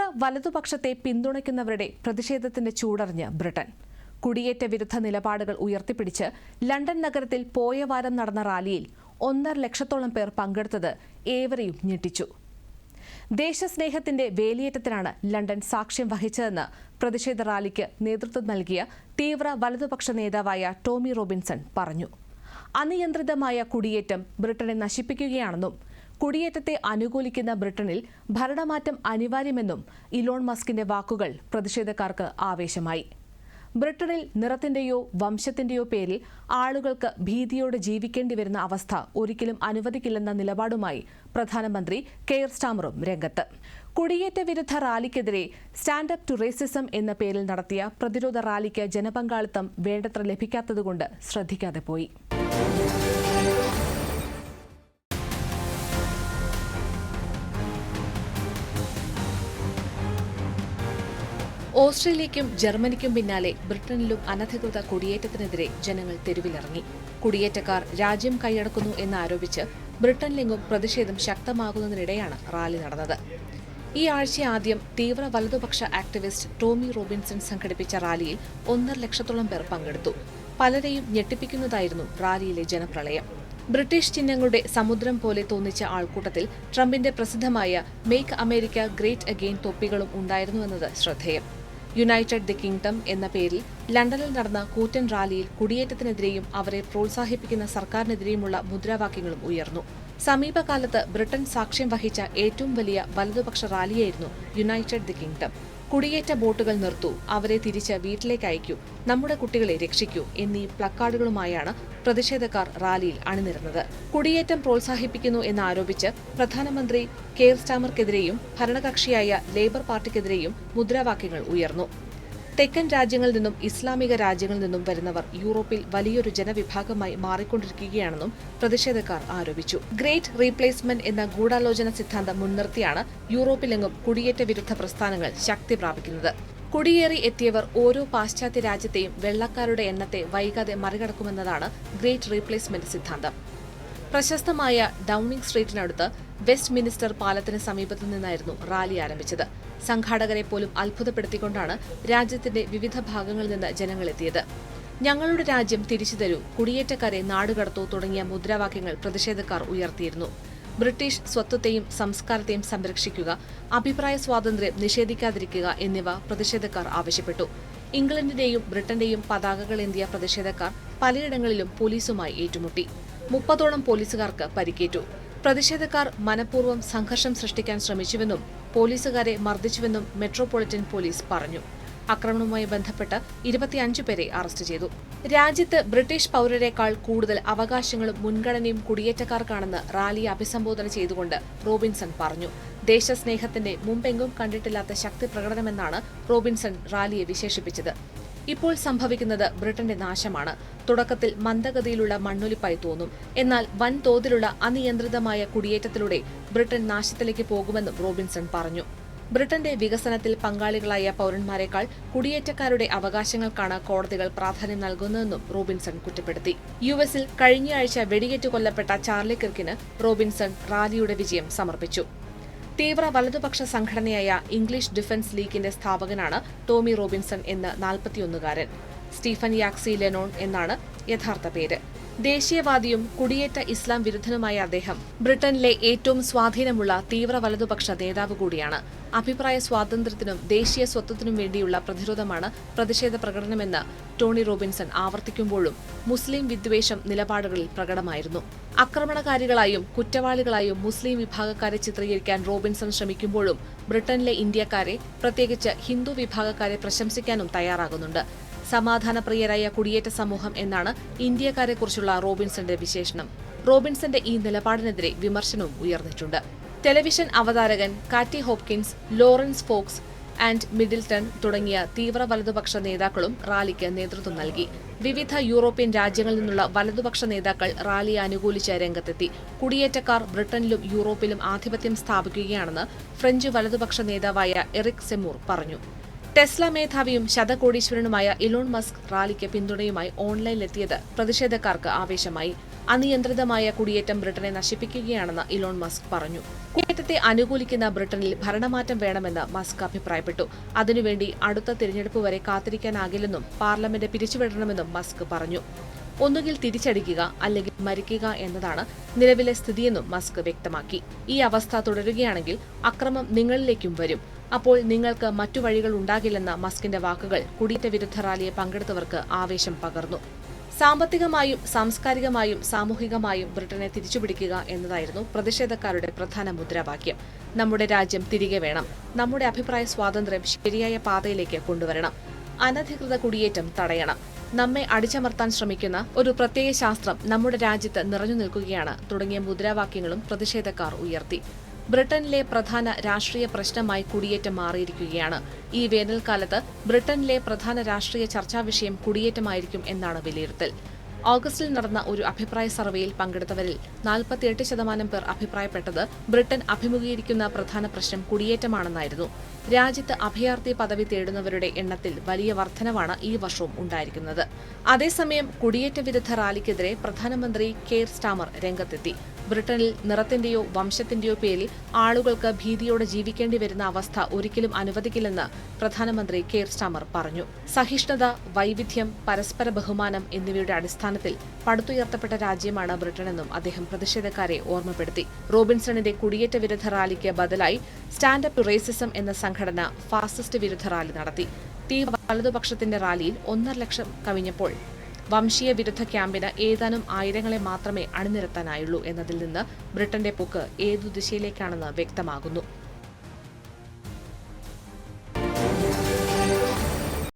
തീവ്ര വലതുപക്ഷത്തെ പിന്തുണയ്ക്കുന്നവരുടെ പ്രതിഷേധത്തിന്റെ ചൂടറിഞ്ഞ് ബ്രിട്ടൻ. കുടിയേറ്റ വിരുദ്ധ നിലപാടുകൾ ഉയർത്തിപ്പിടിച്ച് ലണ്ടൻ നഗരത്തിൽ പോയ വാരം നടന്ന റാലിയിൽ ഒന്നര ലക്ഷത്തോളം പേർ പങ്കെടുത്തത് ഏവരെയും ഞെട്ടിച്ചു. ദേശസ്നേഹത്തിന്റെ വേലിയേറ്റത്തിനാണ് ലണ്ടൻ സാക്ഷ്യം വഹിച്ചതെന്ന് പ്രതിഷേധ റാലിക്ക് നേതൃത്വം നൽകിയ തീവ്ര വലതുപക്ഷ നേതാവായ ടോമി റോബിൻസൺ പറഞ്ഞു. അനിയന്ത്രിതമായ കുടിയേറ്റം ബ്രിട്ടനെ നശിപ്പിക്കുകയാണെന്നും കുടിയേറ്റത്തെ അനുകൂലിക്കുന്ന ബ്രിട്ടനിൽ ഭരണമാറ്റം അനിവാര്യമെന്നും ഇലോൺ മസ്കിന്റെ വാക്കുകൾ പ്രതിഷേധക്കാർക്ക് ആവേശമായി. ബ്രിട്ടനിൽ നിറത്തിന്റെയോ വംശത്തിന്റെയോ പേരിൽ ആളുകൾക്ക് ഭീതിയോടെ ജീവിക്കേണ്ടി വരുന്ന അവസ്ഥ ഒരിക്കലും അനുവദിക്കില്ലെന്ന നിലപാടുമായി പ്രധാനമന്ത്രി കെയർ സ്റ്റാമറും രംഗത്ത്. കുടിയേറ്റ വിരുദ്ധ റാലിക്കെതിരെ സ്റ്റാൻഡ് അപ്പ് ടു റേസിസം എന്ന പേരിൽ നടത്തിയ പ്രതിരോധ റാലിക്ക് ജനപങ്കാളിത്തം വേണ്ടത്ര ലഭിക്കാത്തതുകൊണ്ട് ശ്രദ്ധിക്കാതെ പോയി. ഓസ്ട്രേലിയയ്ക്കും ജർമ്മനിക്കും പിന്നാലെ ബ്രിട്ടനിലും അനധികൃത കുടിയേറ്റത്തിനെതിരെ ജനങ്ങൾ തെരുവിലിറങ്ങി. കുടിയേറ്റക്കാർ രാജ്യം കൈയടക്കുന്നു എന്നാരോപിച്ച് ബ്രിട്ടനിലെങ്ങും പ്രതിഷേധം ശക്തമാകുന്നതിനിടെയാണ് റാലി നടന്നത്. ഈ ആഴ്ച ആദ്യം തീവ്ര വലതുപക്ഷ ആക്ടിവിസ്റ്റ് ടോമി റോബിൻസൺ സംഘടിപ്പിച്ച റാലിയിൽ ഒന്നര ലക്ഷത്തോളം പേർ പങ്കെടുത്തു. പലരെയും ഞെട്ടിപ്പിക്കുന്നതായിരുന്നു റാലിയിലെ ജനപ്രളയം. ബ്രിട്ടീഷ് ചിഹ്നങ്ങളുടെ സമുദ്രം പോലെ തോന്നിച്ച ആൾക്കൂട്ടത്തിൽ ട്രംപിന്റെ പ്രസിദ്ധമായ മേക്ക് അമേരിക്ക ഗ്രേറ്റ് അഗെയിൻ തൊപ്പികളും ഉണ്ടായിരുന്നുവെന്നത് ശ്രദ്ധേയം. യുണൈറ്റഡ് ദി കിങ്ഡം എന്ന പേരിൽ ലണ്ടനിൽ നടന്ന കൂറ്റൻ റാലിയിൽ കുടിയേറ്റത്തിനെതിരെയും അവരെ പ്രോത്സാഹിപ്പിക്കുന്ന സർക്കാരിനെതിരെയുമുള്ള മുദ്രാവാക്യങ്ങളും ഉയർന്നു. സമീപകാലത്ത് ബ്രിട്ടൻ സാക്ഷ്യം വഹിച്ച ഏറ്റവും വലിയ വലതുപക്ഷ റാലിയായിരുന്നു യുണൈറ്റഡ് ദി കിങ്ഡം കുടിയേറ്റ ബോട്ടുകൾ നിർത്തൂ അവരെ തിരിച്ച് വീട്ടിലേക്ക് അയക്കൂ നമ്മുടെ കുട്ടികളെ രക്ഷിക്കൂ എന്നീ പ്ലക്കാർഡുകളുമായാണ് പ്രതിഷേധക്കാർ റാലിയിൽ അണിനിരുന്നത്. കുടിയേറ്റം പ്രോത്സാഹിപ്പിക്കുന്നു എന്നാരോപിച്ച് പ്രധാനമന്ത്രി കെയർ സ്റ്റാമർക്കെതിരെയും ഭരണകക്ഷിയായ ലേബർ പാർട്ടിക്കെതിരെയും മുദ്രാവാക്യങ്ങൾ ഉയർന്നു. തെക്കൻ രാജ്യങ്ങളിൽ നിന്നും ഇസ്ലാമിക രാജ്യങ്ങളിൽ നിന്നും വരുന്നവർ യൂറോപ്പിൽ വലിയൊരു ജനവിഭാഗമായി മാറിക്കൊണ്ടിരിക്കുകയാണെന്നും പ്രതിഷേധക്കാർ ആരോപിച്ചു. ഗ്രേറ്റ് റീപ്ലേസ്മെന്റ് എന്ന ഗൂഢാലോചന സിദ്ധാന്തം മുൻനിർത്തിയാണ് യൂറോപ്പിലെങ്ങും കുടിയേറ്റ വിരുദ്ധ പ്രസ്ഥാനങ്ങൾ ശക്തി പ്രാപിക്കുന്നത്. കുടിയേറി എത്തിയവർ ഓരോ പാശ്ചാത്യ രാജ്യത്തെയും വെള്ളക്കാരുടെ എണ്ണത്തെ വൈകാതെ മറികടക്കുമെന്നതാണ് ഗ്രേറ്റ് റീപ്ലേസ്മെന്റ് സിദ്ധാന്തം. പ്രശസ്തമായ ഡൌണിംഗ് സ്ട്രീറ്റിനടുത്ത് വെസ്റ്റ് മിനിസ്റ്റർ പാലത്തിന് സമീപത്തു നിന്നായിരുന്നു റാലി ആരംഭിച്ചത്. സംഘാടകരെ പോലും അത്ഭുതപ്പെടുത്തിക്കൊണ്ടാണ് രാജ്യത്തിന്റെ വിവിധ ഭാഗങ്ങളിൽ നിന്ന് ജനങ്ങളെത്തിയത് ഞങ്ങളുടെ രാജ്യം തിരിച്ചു തരൂ കുടിയേറ്റക്കാരെ നാടുകടത്തൂ തുടങ്ങിയ മുദ്രാവാക്യങ്ങൾ പ്രതിഷേധക്കാർ ഉയർത്തിയിരുന്നു. ബ്രിട്ടീഷ് സ്വത്വത്തെയും സംസ്കാരത്തെയും സംരക്ഷിക്കുക അഭിപ്രായ സ്വാതന്ത്ര്യം നിഷേധിക്കാതിരിക്കുക എന്നിവ പ്രതിഷേധക്കാർ ആവശ്യപ്പെട്ടു. ഇംഗ്ലണ്ടിന്റെയും ബ്രിട്ടന്റെയും പതാകകൾ എന്തിയ പ്രതിഷേധക്കാർ പലയിടങ്ങളിലും പോലീസുമായി ഏറ്റുമുട്ടി. മുപ്പതോളം പോലീസുകാർക്ക് പരിക്കേറ്റു. പ്രതിഷേധക്കാർ മനഃപൂർവം സംഘർഷം സൃഷ്ടിക്കാൻ ശ്രമിച്ചുവെന്നും പോലീസുകാരെ മർദ്ദിച്ചുവെന്നും മെട്രോപൊളിറ്റൻ പോലീസ് പറഞ്ഞു. ആക്രമണവുമായി ബന്ധപ്പെട്ട് ഇരുപത്തിയഞ്ചു പേരെ അറസ്റ്റ് ചെയ്തു. രാജ്യത്ത് ബ്രിട്ടീഷ് പൗരരെക്കാൾ കൂടുതൽ അവകാശങ്ങളും മുൻഗണനയും കുടിയേറ്റക്കാർക്കാണെന്ന് റാലിയെ അഭിസംബോധന ചെയ്തുകൊണ്ട് റോബിൻസൺ പറഞ്ഞു. ദേശസ്നേഹത്തിന്റെ മുമ്പെങ്കും കണ്ടിട്ടില്ലാത്ത ശക്തി പ്രകടനമെന്നാണ് റോബിൻസൺ റാലിയെ വിശേഷിപ്പിച്ചത്. ഇപ്പോൾ സംഭവിക്കുന്നത് ബ്രിട്ടന്റെ നാശമാണ്. തുടക്കത്തിൽ മന്ദഗതിയിലുള്ള മണ്ണൊലിപ്പായി തോന്നും. എന്നാൽ വൻതോതിലുള്ള അനിയന്ത്രിതമായ കുടിയേറ്റത്തിലൂടെ ബ്രിട്ടൻ നാശത്തിലേക്ക് പോകുമെന്നും റോബിൻസൺ പറഞ്ഞു. ബ്രിട്ടന്റെ വികസനത്തിൽ പങ്കാളികളായ പൌരന്മാരെക്കാൾ കുടിയേറ്റക്കാരുടെ അവകാശങ്ങൾക്കാണ് കോടതികൾ പ്രാധാന്യം നൽകുന്നതെന്നും റോബിൻസൺ കുറ്റപ്പെടുത്തി. യു എസിൽ കഴിഞ്ഞയാഴ്ച വെടിയേറ്റ് കൊല്ലപ്പെട്ട ചാർലി കിർക്കിന് റോബിൻസൺ റാലിയുടെ വിജയം സമർപ്പിച്ചു. തീവ്ര വലതുപക്ഷ സംഘടനയായ ഇംഗ്ലീഷ് ഡിഫൻസ് ലീഗിന്റെ സ്ഥാപകനാണ് ടോമി റോബിൻസൺ എന്ന നാൽപ്പത്തിയൊന്നുകാരൻ. സ്റ്റീഫൻ യാക്സി ലെനോൺ എന്നാണ് യഥാർത്ഥ പേര്. ദേശീയവാദിയും കുടിയേറ്റ ഇസ്ലാം വിരുദ്ധനുമായ അദ്ദേഹം ബ്രിട്ടനിലെ ഏറ്റവും സ്വാധീനമുള്ള തീവ്ര വലതുപക്ഷ നേതാവ് കൂടിയാണ്. അഭിപ്രായ സ്വാതന്ത്ര്യത്തിനും ദേശീയ സ്വത്വത്തിനും വേണ്ടിയുള്ള പ്രതിരോധമാണ് പ്രതിഷേധ പ്രകടനമെന്ന് ടോണി റോബിൻസൺ ആവർത്തിക്കുമ്പോഴും മുസ്ലിം വിദ്വേഷം നിലപാടുകളിൽ പ്രകടമായിരുന്നു. ആക്രമണകാരികളായും കുറ്റവാളികളായും മുസ്ലിം വിഭാഗക്കാരെ ചിത്രീകരിക്കാൻ റോബിൻസൺ ശ്രമിക്കുമ്പോഴും ബ്രിട്ടനിലെ ഇന്ത്യക്കാരെ പ്രത്യേകിച്ച് ഹിന്ദു വിഭാഗക്കാരെ പ്രശംസിക്കാനും തയ്യാറാകുന്നുണ്ട്. സമാധാനപ്രിയരായ കുടിയേറ്റ സമൂഹം എന്നാണ് ഇന്ത്യക്കാരെക്കുറിച്ചുള്ള റോബിൻസന്റെ വിശേഷണം. റോബിൻസന്റെ ഈ നിലപാടിനെതിരെ വിമർശനവും ഉയർന്നിട്ടുണ്ട്. ടെലിവിഷൻ അവതാരകൻ Katie Hopkins Laurence Fox and Middleton തുടങ്ങിയ തീവ്ര വലതുപക്ഷ നേതാക്കളും റാലിക്ക് നേതൃത്വം നൽകി. വിവിധ യൂറോപ്യൻ രാജ്യങ്ങളിൽ നിന്നുള്ള വലതുപക്ഷ നേതാക്കൾ റാലിയെ അനുകൂലിച്ച് രംഗത്തെത്തി. കുടിയേറ്റക്കാർ ബ്രിട്ടനിലും യൂറോപ്പിലും ആധിപത്യം സ്ഥാപിക്കുകയാണെന്ന് ഫ്രഞ്ച് വലതുപക്ഷ നേതാവായ എറിക് സെമൂർ പറഞ്ഞു. ടെസ്ല മേധാവിയും ശതകോടീശ്വരനുമായ ഇലോൺ മസ്ക് റാലിക്ക് പിന്തുണയുമായി ഓൺലൈനിലെത്തിയത് പ്രതിഷേധക്കാർക്ക് ആവേശമായി. അനിയന്ത്രിതമായ കുടിയേറ്റം ബ്രിട്ടനെ നശിപ്പിക്കുകയാണെന്ന് ഇലോൺ മസ്ക് പറഞ്ഞു. കുടിയേറ്റത്തെ അനുകൂലിക്കുന്ന ബ്രിട്ടനിൽ ഭരണമാറ്റം വേണമെന്ന് മസ്ക് അഭിപ്രായപ്പെട്ടു. അതിനുവേണ്ടി അടുത്ത തിരഞ്ഞെടുപ്പ് വരെ കാത്തിരിക്കാനാകില്ലെന്നും പാർലമെന്റ് പിരിച്ചുവിടണമെന്നും മസ്ക് പറഞ്ഞു. ഒന്നുകിൽ തിരിച്ചടിക്കുക അല്ലെങ്കിൽ മരിക്കുക എന്നതാണ് നിലവിലെ സ്ഥിതിയെന്നും മസ്ക് വ്യക്തമാക്കി. ഈ അവസ്ഥ തുടരുകയാണെങ്കിൽ അക്രമം നിങ്ങളിലേക്കും വരും. അപ്പോൾ നിങ്ങൾക്ക് മറ്റു വഴികൾ ഉണ്ടാകില്ലെന്ന മസ്കിന്റെ വാക്കുകൾ കുടിയേറ്റ വിരുദ്ധ റാലിയെ പങ്കെടുത്തവർക്ക് ആവേശം പകർന്നു. സാമ്പത്തികമായും സാംസ്കാരികമായും സാമൂഹികമായും ബ്രിട്ടനെ തിരിച്ചുപിടിക്കുക എന്നതായിരുന്നു പ്രതിഷേധക്കാരുടെ പ്രധാന മുദ്രാവാക്യം. നമ്മുടെ രാജ്യം തിരികെ വേണം. നമ്മുടെ അഭിപ്രായ സ്വാതന്ത്ര്യം ശരിയായ പാതയിലേക്ക് കൊണ്ടുവരണം. അനധികൃത കുടിയേറ്റം തടയണം. നമ്മെ അടിച്ചമർത്താൻ ശ്രമിക്കുന്ന ഒരു പ്രത്യേക ശാസ്ത്രം നമ്മുടെ രാജ്യത്ത് നിറഞ്ഞു നിൽക്കുകയാണ്. തുടങ്ങിയ മുദ്രാവാക്യങ്ങളും പ്രതിഷേധക്കാർ ഉയർത്തി. ബ്രിട്ടനിലെ പ്രധാന രാഷ്ട്രീയ പ്രശ്നമായി കുടിയേറ്റം മാറിയിരിക്കുകയാണ്. ഈ വേനൽക്കാലത്ത് ബ്രിട്ടനിലെ പ്രധാന രാഷ്ട്രീയ ചർച്ചാ വിഷയം കുടിയേറ്റമായിരിക്കും എന്നാണ് വിലയിരുത്തൽ. ഓഗസ്റ്റിൽ നടന്ന ഒരു അഭിപ്രായ സർവേയിൽ പങ്കെടുത്തവരിൽ നാൽപ്പത്തിയെട്ട് ശതമാനം പേർ അഭിപ്രായപ്പെട്ടത് ബ്രിട്ടൻ അഭിമുഖീകരിക്കുന്ന പ്രധാന പ്രശ്നം കുടിയേറ്റമാണെന്നായിരുന്നു. രാജ്യത്ത് അഭയാർത്ഥി പദവി തേടുന്നവരുടെ എണ്ണത്തിൽ വലിയ വർധനവാണ് ഈ വർഷവും ഉണ്ടായിരിക്കുന്നത്. അതേസമയം കുടിയേറ്റ വിരുദ്ധ റാലിക്കെതിരെ പ്രധാനമന്ത്രി കെയർ സ്റ്റാമർ രംഗത്തെത്തി. ബ്രിട്ടനിൽ നിറത്തിന്റെയോ വംശത്തിന്റെയോ പേരിൽ ആളുകൾക്ക് ഭീതിയോടെ ജീവിക്കേണ്ടി വരുന്ന അവസ്ഥ ഒരിക്കലും അനുവദിക്കില്ലെന്ന് പ്രധാനമന്ത്രി കെയർ സ്റ്റാമർ പറഞ്ഞു. സഹിഷ്ണുത വൈവിധ്യം പരസ്പര ബഹുമാനം എന്നിവയുടെ അടിസ്ഥാനത്തിൽ പടുത്തുയർത്തപ്പെട്ട രാജ്യമാണ് ബ്രിട്ടനെന്നും അദ്ദേഹം പ്രതിഷേധക്കാരെ ഓർമ്മപ്പെടുത്തി. റോബിൻസണിന്റെ കുടിയേറ്റ വിരുദ്ധ റാലിക്ക് ബദലായി സ്റ്റാൻഡപ്പ് റേസിസം എന്ന സംഘടന ഫാസിസ്റ്റ് വിരുദ്ധ റാലി നടത്തി. തീവ്ര വലതുപക്ഷത്തിന്റെ റാലിയിൽ ഒന്നര ലക്ഷം കവിഞ്ഞപ്പോൾ വംശീയ വിരുദ്ധ ക്യാമ്പിന് ഏതാനും ആയിരങ്ങളെ മാത്രമേ അണിനിരത്താനായുള്ളൂ എന്നതിൽ നിന്ന് ബ്രിട്ടന്റെ പോക്ക് ഏതു ദിശയിലേക്കാണെന്ന് വ്യക്തമാകുന്നു